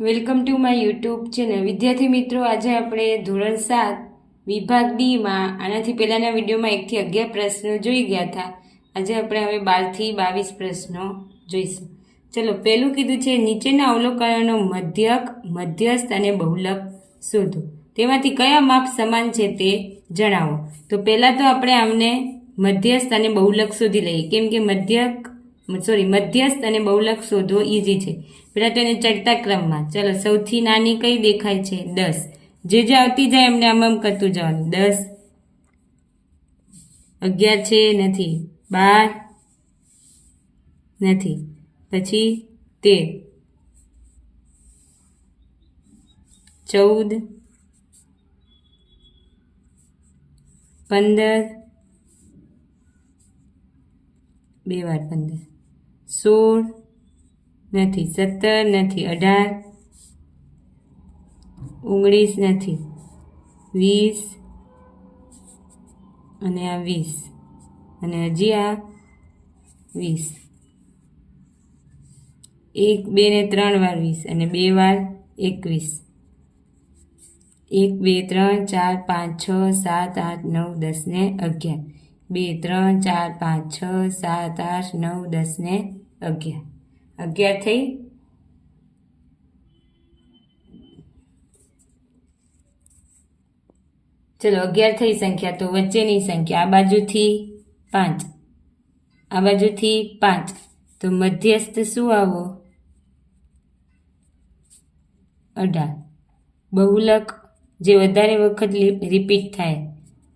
Welcome to my YouTube channel. વિદ્યાર્થી મિત્રો, આજે આપણે ધોરણ સાત, વિભાગ ડીમાં આનાથી પહેલાંના વિડીયોમાં એકથી અગિયાર પ્રશ્નો જોઈ ગયા હતા. આજે આપણે હવે બારથી બાવીસ પ્રશ્નો જોઈશું. ચલો, પહેલું કીધું છે, નીચેના અવલોકનોનો મધ્યક, મધ્યસ્થ અને બહુલક શોધો. તેમાંથી કયા માપ સમાન છે તે જણાવો. તો પહેલાં તો આપણે આમને મધ્યસ્થ અને બહુલક શોધી લઈએ. કેમ કે મધ્યક સોરી મધ્યસ્થ અને બહુલક શોધવો ઇઝી છે. પહેલાં તો એને ચડતા ક્રમમાં. ચલો, સૌથી નાની કઈ દેખાય છે? દસ. જે જે આવતી જાય એમને આમ આમ કરતું જવાનું. દસ. અગિયાર છે, નથી. બાર. નથી. પછી તેર. ચૌદ. પંદર. બે વાર પંદર. સોળ, નથી સત્તર, નથી અઢાર, ઓગણીસ, નથી વીસ અને આ વીસ. અને હજી આ વીસ. એક, બે ને ત્રણ વાર વીસ અને બે વાર એકવીસ. એક, બે, ત્રણ, ચાર, પાંચ, છ, સાત, આઠ, નવ, દસ ને અગિયાર. બે, ત્રણ, ચાર, પાંચ, છ, સાત, આઠ, નવ, દસ ને અગિયાર. અગિયાર થઈ. ચલો, અગિયાર થઈ સંખ્યા, તો વચ્ચેની સંખ્યા આ બાજુથી પાંચ. આ બાજુથી પાંચ. તો મધ્યસ્થ શું આવો? અઢાર. બહુલક જે વધારે વખત રિપીટ થાય,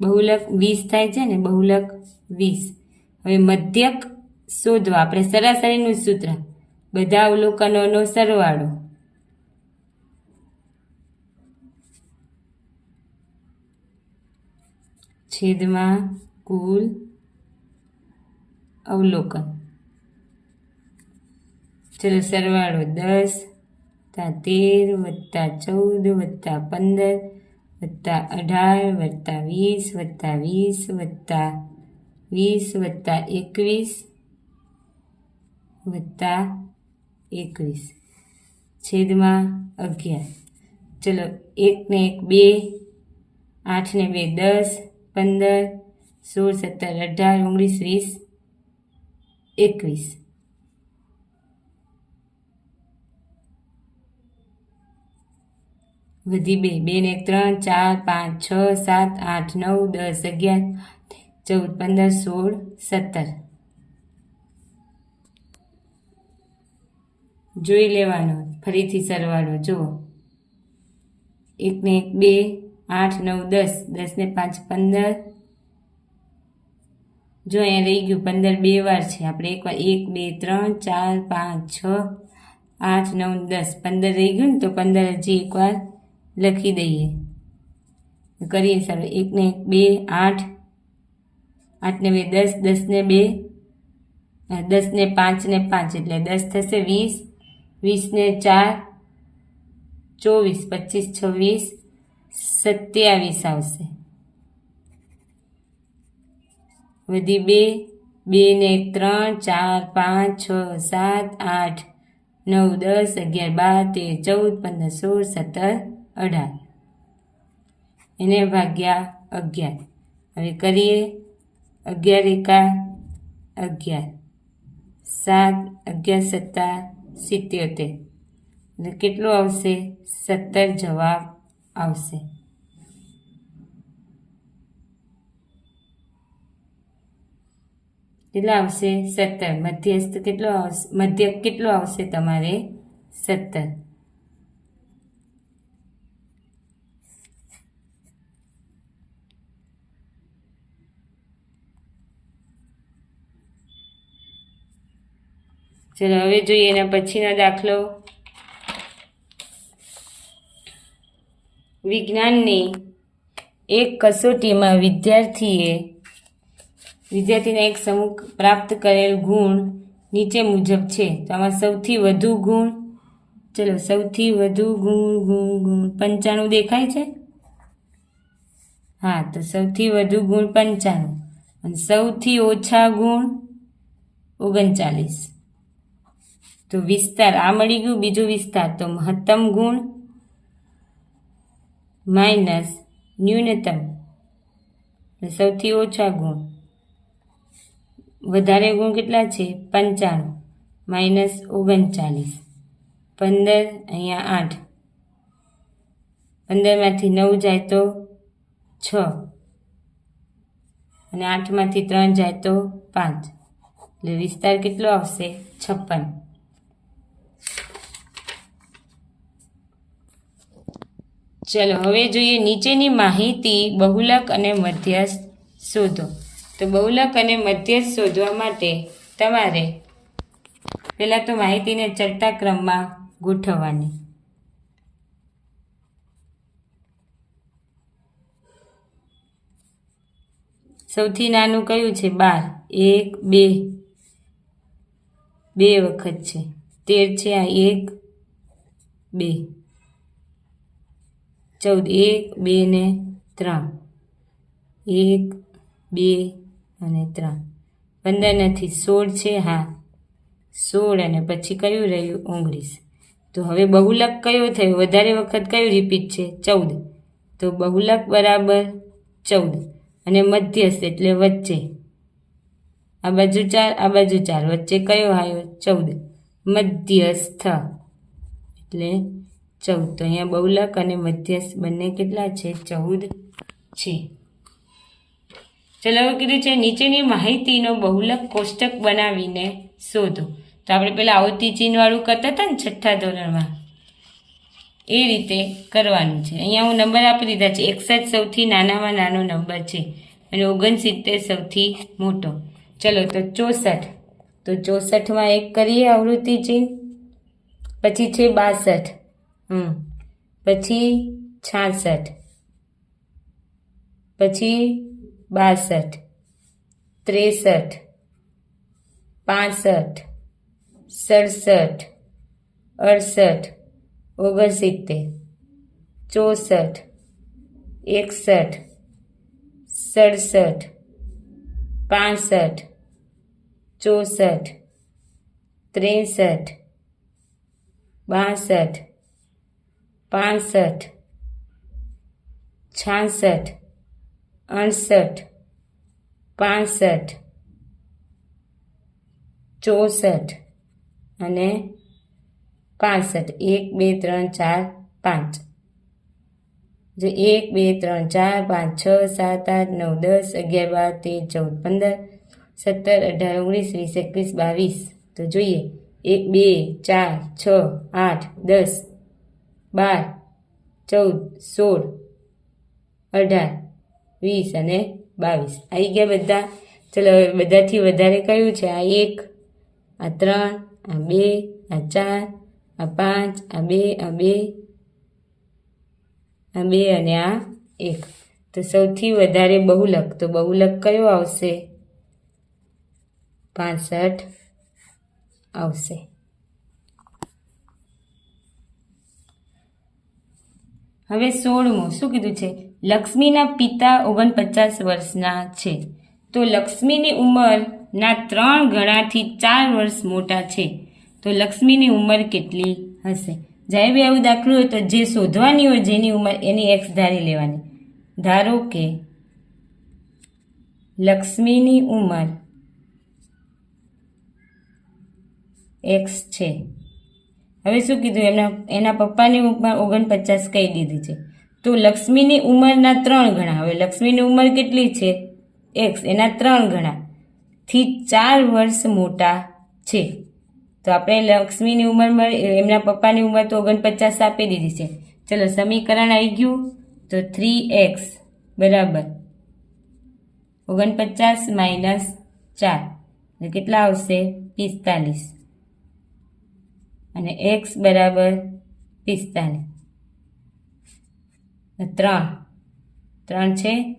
બહુલક વીસ થાય છે ને, બહુલક વીસ. હવે મધ્યક શોધવા આપણે સરાસરીનું સૂત્ર. બધા અવલોકનોનો સરવાળો. છેદમાં કુલ અવલોકન. ચલો સરવાળો દસ વત્તા તેર વત્તા ચૌદ વત્તા પંદર વત્તા અઢાર વત્તા વીસ વત્તા વીસ વત્તા વીસ વત્તા એકવીસ વત્તા એકવીસ. છેદમાં અગિયાર. ચલો, એક ને એક બે આઠને બે દસ, પંદર, સોળ, સત્તર, અઢાર, ઓગણીસ, વીસ, એકવીસ. વધી બે. બે ને ત્રણ, ચાર, પાંચ, છ, સાત, આઠ, નવ, દસ, અગિયાર, ચૌદ, પંદર, સોળ, સત્તર. જોઈ લેવાનો, ફરીથી સરવાળો, જુઓ. એકને એક, બે, આઠ, નવ, દસ. દસને પાંચ, પંદર. જો અહીંયા રહી ગયું, પંદર બે વાર છે. આપણે એક વાર એક, બે, ત્રણ, ચાર, પાંચ, છ, આઠ, નવ, દસ. પંદર રહી ગયું ને, તો પંદર હજી એકવાર લખી દઈએ. કરીએ સર એકને એક, બે, આઠ. આઠને બે, દસ. દસને બે. દસને પાંચને પાંચ. એટલે દસ થશે વીસ. વીસ ને ચાર, ચોવીસ, પચીસ, છવ્વીસ, સત્યાવીસ આવશે. વધી બે બે ને એક ત્રણ, ચાર, પાંચ, છ, સાત, આઠ, નવ, દસ, અગિયાર, બાર, તેર, ચૌદ, પંદર, સોળ, સત્તર, અઢાર. એને ભાગ્યા અગિયાર. હવે કરીએ અગિયાર એકા અગિયાર. સાત, અગિયાર સત્તા સિત્યોતેર એટલે કેટલું આવશે? સત્તર જવાબ આવશે. કેટલા આવશે? સત્તર. મધ્યસ્થ કેટલો આવશે, મધ્ય, કેટલો આવશે તમારે? સત્તર. ચલો હવે જોઈએ એના પછીનો દાખલો. વિજ્ઞાનની એક કસોટીમાં વિદ્યાર્થીએ વિદ્યાર્થીને એક સમૂહ પ્રાપ્ત કરેલ ગુણ નીચે મુજબ છે. તો આમાં સૌથી વધુ ગુણ, ચલો સૌથી વધુ ગુણ ગુણ ગુણ, પંચાણું દેખાય છે? હા, તો સૌથી વધુ ગુણ પંચાણું. અને સૌથી ઓછા ગુણ ઓગણચાલીસ. તો વિસ્તાર, આ મળી ગયું બીજું વિસ્તાર. તો મહત્તમ ગુણ માઇનસ ન્યૂનતમ. સૌથી ઓછા ગુણ. વધારે ગુણ કેટલા છે? પંચાણું. માઇનસ ઓગણચાલીસ. પંદર અહીંયા આઠ. પંદરમાંથી નવ જાય તો છ. અને આઠમાંથી ત્રણ જાય તો પાંચ. એટલે વિસ્તાર કેટલો આવશે? છપ્પન. ચલો, હવે જોઈએ નીચેની માહિતી બહુલક અને મધ્યસ્થ શોધો. તો બહુલક અને મધ્યસ્થ શોધવા માટે તમારે પહેલાં તો માહિતીને ચડતા ક્રમમાં ગોઠવવાની. સૌથી નાનું કયું છે? બાર. એક, બે. બે વખત છે. તેર છે આ એક, બે. ચૌદ, એક, બે ને ત્રણ. એક, બે અને ત્રણ. પંદર નથી, સોળ છે, હા. સોળ અને પછી કયું રહ્યું? ઓગણીસ. તો હવે બહુલક કયો થયો? વધારે વખત કયું રિપીટ છે? ચૌદ. તો બહુલક બરાબર ચૌદ. અને મધ્યસ્થ એટલે વચ્ચે. આ બાજુ ચાર, આ બાજુ ચાર. વચ્ચે કયો આવ્યો? ચૌદ. મધ્યસ્થ. એટલે ચૌદ. તો અહીંયા બહુલક અને મધ્યસ્થ બંને કેટલા છે? ચૌદ છે. ચલો, હવે કીધું છે, નીચેની માહિતીનો બહુલક કોષ્ટક બનાવીને શોધો. તો આપણે પેલા આવતી ચીનવાળું કરતા હતા ને છઠ્ઠા ધોરણમાં? એ રીતે કરવાનું છે. અહીંયા હું નંબર આપી દીધા છે. એકસઠ સૌથી નાનામાં નાનો નંબર છે અને ઓગણસિત્તેર સૌથી મોટો. ચલો, તો ચોસઠ. તો ચોસઠમાં એક કરીએ આવૃત્તિ ચિહ્ન? પછી છે બાસઠ. પછી છાસઠ પછી બાસઠ ત્રેસઠ પાસઠ સડસઠ અડસઠ ઓગણસિત્તેર ચોસઠ એકસઠ સડસઠ પાસઠ ચોસઠ ત્રેસઠ બાસઠ પાસઠ, છાસઠ, અડસઠ, પાસઠ, ચોસઠ અને પાસઠ. એક, બે, ત્રણ, ચાર, પાંચ. જો એક, બે, ત્રણ, ચાર, પાંચ, છ, સાત, આઠ, નવ, દસ, અગિયાર, બાર, તેર, ચૌદ, પંદર, સત્તર, અઢાર, ઓગણીસ, વીસ, એકવીસ, બાવીસ. તો જોઈએ. એક, બે, ચાર, છ, આઠ, દસ બાર, ચૌદ, સોળ, અઢાર, વીસ અને બાવીસ. આવી ગયા બધા? ચલો, હવે બધાથી વધારે કયું છે? આ એક, આ ત્રણ, આ બે, આ ચાર, આ પાંચ, આ બે આ બે આ બે અને આ એક. તો સૌથી વધારે બહુલક, તો બહુલક કયો આવશે? પાસઠ આવશે. હવે સોળમું. શું કીધું છે? લક્ષ્મીના પિતા ઓગણપચાસ વર્ષના છે. તો લક્ષ્મીની ઉંમરના ત્રણ ગણાથી ચાર વર્ષ મોટા છે. તો લક્ષ્મીની ઉંમર કેટલી હશે? જ્યારે બી આવું દાખલું હોય તો જે શોધવાની હોય જેની ઉંમર એની એક્સ ધારી લેવાની. ધારો કે લક્ષ્મીની ઉંમર એક્સ છે. હવે શું કીધું? એમના એના પપ્પાની ઉંમર ઓગણપચાસ કહી દીધી છે. તો લક્ષ્મીની ઉંમરના ત્રણ ગણા. હવે લક્ષ્મીની ઉંમર કેટલી છે? એક્સ એના ત્રણ ગણા. થી ચાર વર્ષ મોટા છે. તો આપણે લક્ષ્મીની ઉંમર એમના પપ્પાની ઉંમર તો ઓગણપચાસ આપી દીધી છે. ચલો, સમીકરણ આવી ગયું. તો થ્રી એક્સ બરાબર. ઓગણપચાસ માઇનસ ચાર. કેટલા આવશે? પિસ્તાલીસ. અને એક્સ બરાબર પિસ્તાલીસ. ત્રણ. ત્રણ છે.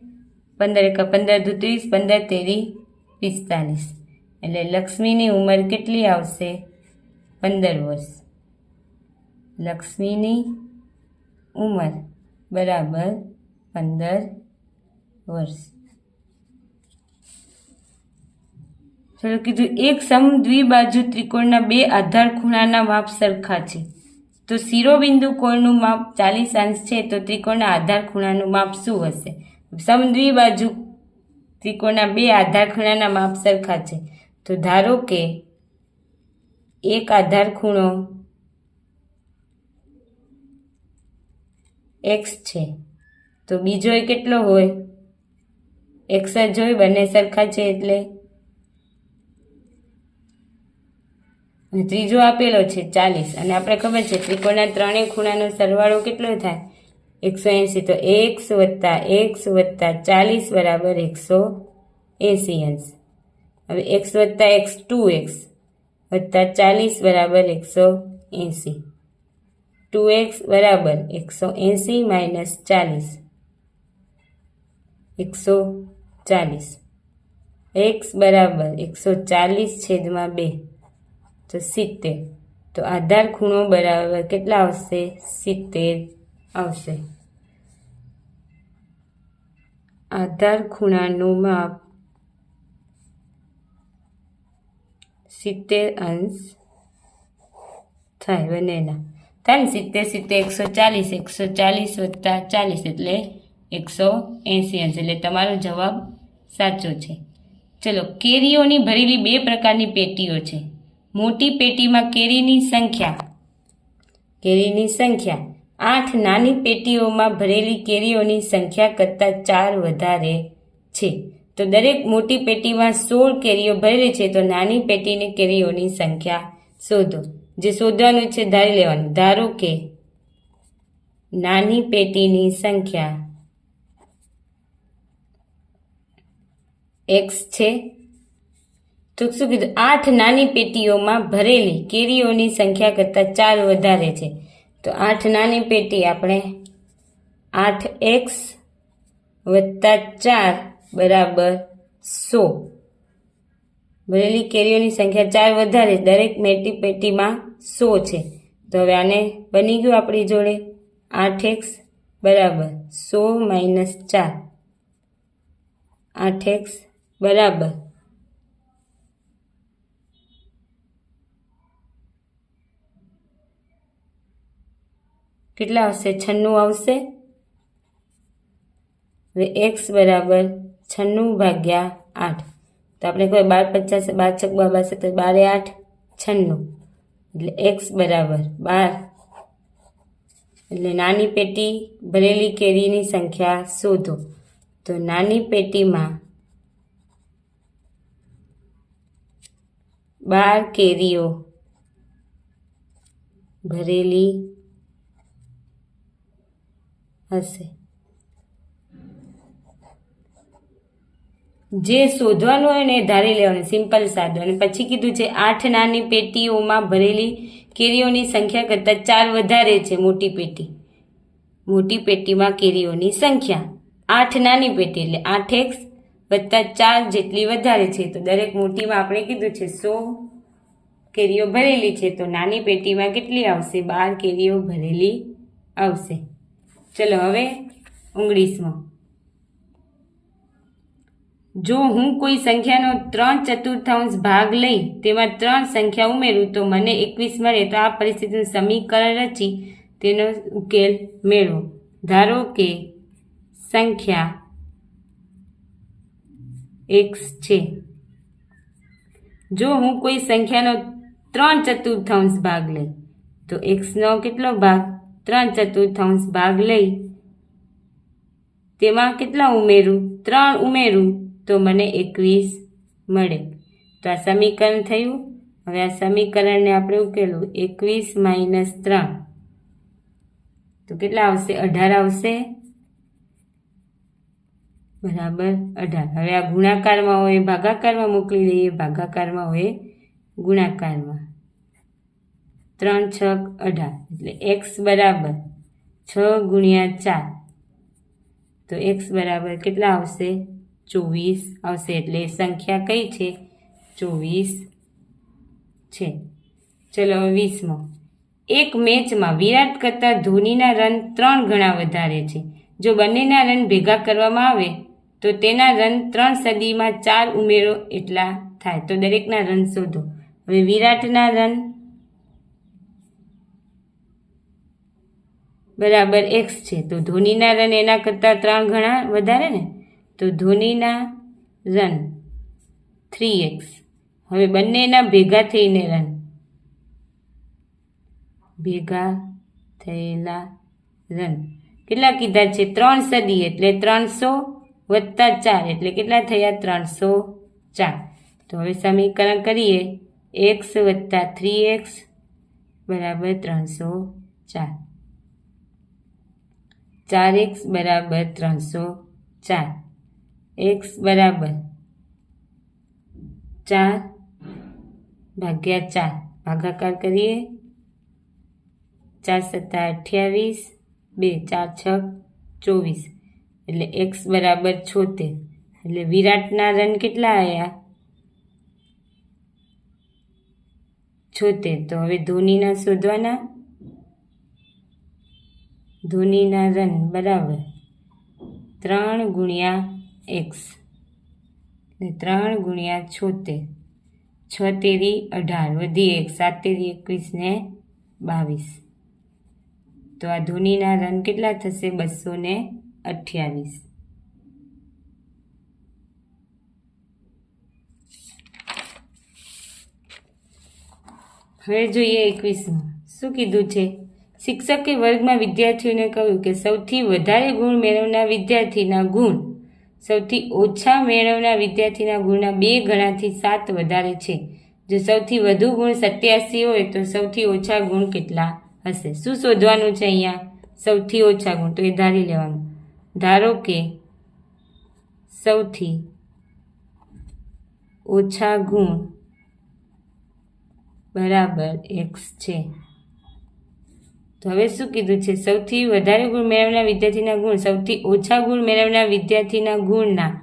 પંદર એકા પંદર દુત્રીસ પંદર તેરી પિસ્તાલીસ. એટલે લક્ષ્મીની ઉંમર કેટલી આવશે? પંદર વર્ષ. લક્ષ્મીની ઉંમર બરાબર પંદર વર્ષ. ચલો કીધું, એક સમ દ્વિબાજુ ત્રિકોણના બે આધાર ખૂણાના માપ સરખા છે. તો શિરોબિંદુ કોણનું માપ ચાલીસ અંશ છે, તો ત્રિકોણના આધાર ખૂણાનું માપ શું હશે? સમ દ્વિબાજુ ત્રિકોણના બે આધાર ખૂણાના માપ સરખા છે. તો ધારો કે એક આધાર ખૂણો એક્સ છે, તો બીજો એ કેટલો હોય? એક્સ જ હોય, બંને સરખા છે એટલે અને ત્રીજો આપેલો છે ચાલીસ. અને આપણે ખબર છે ત્રિકોણના ત્રણેય ખૂણાનો સરવાળો કેટલો થાય? એકસો એંસી તો એક્સ વત્તા એક્સ વત્તા ચાલીસ બરાબર એકસો એંસી અંશ. હવે એક્સ વત્તા એક્સ ટુ એક્સ વત્તા ચાલીસ બરાબર એકસો એંસી ટુ એક્સ બરાબર એકસો એંસી માઇનસ ચાલીસ. એકસો ચાલીસ. એક્સ બરાબર એકસો ચાલીસ છેદમાં બે. તો સિત્તેર. તો આધાર ખૂણો બરાબર કેટલા આવશે? સિત્તેર આવશે. આધાર ખૂણાનું માપ સિત્તેર અંશ થાય બંનેના. થાય ને સિત્તેર સિત્તેર, એકસો ચાલીસ એકસો ચાલીસ વત્તા ચાલીસ એટલે એકસો એંસી અંશ. એટલે તમારો જવાબ સાચો છે. ચલો, કેરીઓની ભરેલી બે પ્રકારની પેટીઓ છે. મોટી પેટીમાં કેરીની સંખ્યા. કેરીની સંખ્યા. આઠ નાની પેટીઓમાં ભરેલી કેરીઓની સંખ્યા કરતાં ચાર વધારે છે. તો દરેક મોટી પેટીમાં સોળ કેરીઓ ભરેલી છે, તો નાની પેટીની કેરીઓની સંખ્યા શોધો. જે શોધવાનું છે, ધારી લેવાનું. ધારો કે નાની પેટીની સંખ્યા એક્સ છે તો શું કીધું આઠ નાની પેટીઓમાં ભરેલી કેરીઓની સંખ્યા કરતાં ચાર વધારે છે. તો આઠ નાની પેટી આપણે આઠ એક્સ વત્તા ચાર બરાબર સો. ભરેલી કેરીઓની સંખ્યા ચાર વધારે, દરેક મેટી પેટીમાં સો છે. તો હવે આને બની ગયું આપણી જોડે આઠ એક્સ બરાબર સો માઇનસ ચાર. આઠ એક્સ બરાબર કેટલા આવશે? છન્નું આવશે? હવે એક્સ બરાબર છન્નું ભાગ્યા આઠ. તો આપણે કોઈ બાર પચાસ, બાર છક બાબાસે તો બારે આઠ, છન્નું. એટલે એક્સ બરાબર બાર. એટલે નાની પેટી ભરેલી કેરીની સંખ્યા શોધો. તો નાની પેટીમાં બાર કેરીઓ ભરેલી હશે. જે શોધવાનું હોય ને એ ધારી લેવાનું, સિમ્પલ સાદું. અને પછી કીધું છે, આઠ નાની પેટીઓમાં ભરેલી કેરીઓની સંખ્યા કરતાં ચાર વધારે છે, મોટી પેટી. મોટી પેટીમાં કેરીઓની સંખ્યા. આઠ નાની પેટી એટલે આઠ એક્સ વત્તા ચાર જેટલી વધારે છે. તો દરેક મોટીમાં આપણે કીધું છે, સો કેરીઓ ભરેલી છે. તો નાની પેટીમાં કેટલી આવશે? બાર કેરીઓ ભરેલી આવશે. ચલો હવે ઓગણીસમો. જો હું કોઈ સંખ્યાનો ત્રણ ચતુર્થાંશ ભાગ લઈ તેમાં ત્રણ સંખ્યા ઉમેરું તો મને એકવીસ મળે તો આ પરિસ્થિતિનું સમીકરણ રચી તેનો ઉકેલ મેળવો. ધારો કે સંખ્યા એક્સ છે. જો હું કોઈ સંખ્યાનો ત્રણ ચતુર્થાંશ ભાગ લઈ, તો એક્સનો કેટલો ભાગ? ત્રણ ચતુર્થાંશ ભાગ લઈ. તેમાં કેટલા ઉમેરું? ત્રણ ઉમેરું, તો મને એકવીસ મળે. તો આ સમીકરણ થયું. હવે આ સમીકરણને આપણે ઉકેલું. એકવીસ માઇનસ ત્રણ. તો કેટલા આવશે? અઢાર આવશે. બરાબર, અઢાર. હવે આ ગુણાકારમાં હોય, ભાગાકારમાં મોકલી દઈએ. ભાગાકારમાં હોય, ગુણાકારમાં. ત્રણ છ અઢાર એટલે એક્સ બરાબર છ ગુણ્યા ચાર. તો એક્સ બરાબર કેટલા આવશે? ચોવીસ આવશે એટલે સંખ્યા કઈ છે? ચોવીસ છે. ચલો વીસમો. એક મેચમાં વિરાટ કરતાં ધોનીના રન ત્રણ ગણા વધારે છે. જો બંનેના રન ભેગા કરવામાં આવે, તો તેના રન ત્રણ સદીમાં ચાર ઉમેરો એટલા થાય. તો દરેકના રન શોધો. હવે વિરાટના રન બરાબર એક્સ છે. તો ધોનીના રન એના કરતાં ત્રણ ગણા વધારે ને? તો ધોનીના રન થ્રી એક્સ હવે બંનેના ભેગા થઈને રન ભેગા થયેલા રન કેટલા કીધા છે? ત્રણ સદી એટલે ત્રણસો વત્તા ચાર. એટલે કેટલા થયા? ત્રણસો ચાર. તો હવે સમીકરણ કરીએ. એક્સ વત્તા થ્રી એક્સ બરાબર ત્રણસો ચાર. ચાર એક્સ બરાબર ત્રણસો ચાર. એક્સ બરાબર ચાર ભાગ્યા ચાર. ભાગાકાર કરીએ. ચાર સત્તા અઠ્યાવીસ. બે ચાર છ ચોવીસ. એટલે એક્સ બરાબર છોતેર. એટલે વિરાટના રન કેટલા આવ્યા છોતેર. તો હવે ધોનીના શોધવાના. ધોનીના રન બરાબર ત્રણ ગુણ્યા એક્સ ને ત્રણ ગુણ્યા છોતેર. છ તેરી અઢાર, વધી એક સાત તેરી એકવીસ ને બાવીસ. તો આ ધોનીના રન કેટલા થશે? બસો ને અઠ્યાવીસ. હવે જોઈએ એકવીસમાં શું કીધું છે? શિક્ષકે વર્ગમાં વિદ્યાર્થીઓને કહ્યું કે સૌથી વધારે ગુણ મેળવનાર વિદ્યાર્થીના ગુણ સૌથી ઓછા મેળવનાર વિદ્યાર્થીના ગુણના બે ગણાથી સાત વધારે છે. જો સૌથી વધુ ગુણ સત્યાસી હોય તો સૌથી ઓછા ગુણ કેટલા હશે? શું શોધવાનું છે અહીંયા? સૌથી ઓછા ગુણ, તો એ ધારી લેવાનું. ધારો કે સૌથી ઓછા ગુણ બરાબર એક્સ છે. હવે શું કીધું છે? સૌથી વધારે ગુણ મેળવનાર વિદ્યાર્થીના ગુણ, સૌથી ઓછા ગુણ મેળવનાર વિદ્યાર્થીના ગુણના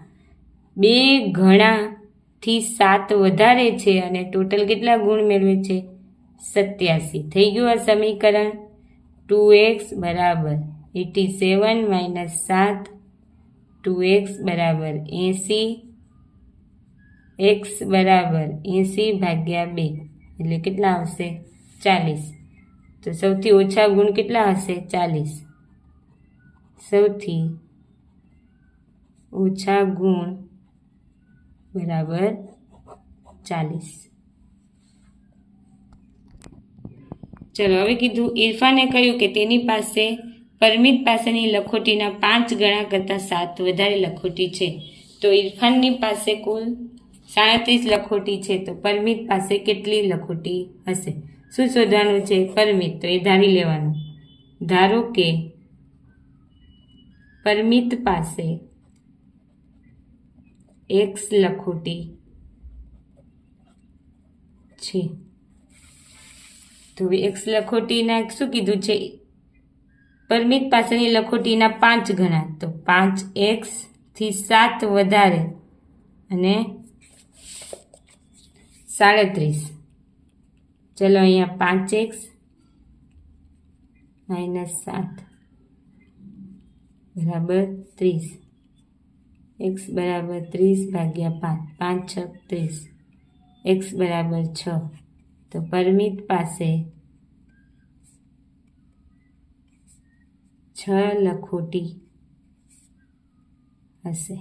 બે ગણાથી સાત વધારે છે અને ટોટલ કેટલા ગુણ મેળવે છે? સત્યાસી. થઈ ગયું આ સમીકરણ. ટુ એક્સ બરાબર એટી સેવન માઇનસ સાત. ટુ એક્સ બરાબર એંસી. એક્સ બરાબર એંસી ભાગ્યા બે. એટલે કેટલા આવશે? ચાલીસ. તો સૌથી ઓછા ગુણ કેટલા હશે? ચાલીસ. સૌથી ઓછા ગુણ બરાબર ચાલીસ. ચલો, હવે કીધું ઇરફાને કહ્યું કે તેની પાસે પરમિત પાસેની લખોટીના પાંચ ગણા કરતાં સાત વધારે લખોટી છે. તો ઇરફાનની પાસે કુલ સાડત્રીસ લખોટી છે. તો પરમિત પાસે કેટલી લખોટી હશે? શું શોધવાનું છે પરમિત, તો એ ધારી લેવાનું. ધારો કે પરમિત પાસે એક્સ લખોટી છે. તો એક્સ લખોટીના શું કીધું છે? પરમિત પાસેની લખોટીના પાંચ ગણા. તો પાંચ એક્સથી સાત વધારે અને સાડત્રીસ. ચલો અહીંયા પાંચ એક્સ માઇનસ સાત બરાબર ત્રીસ એક્સ બરાબર ત્રીસ ભાગ્યા પાંચ પાંચ છ ત્રીસ એક્સ બરાબર છ તો પરમિત પાસે છ લખોટી હશે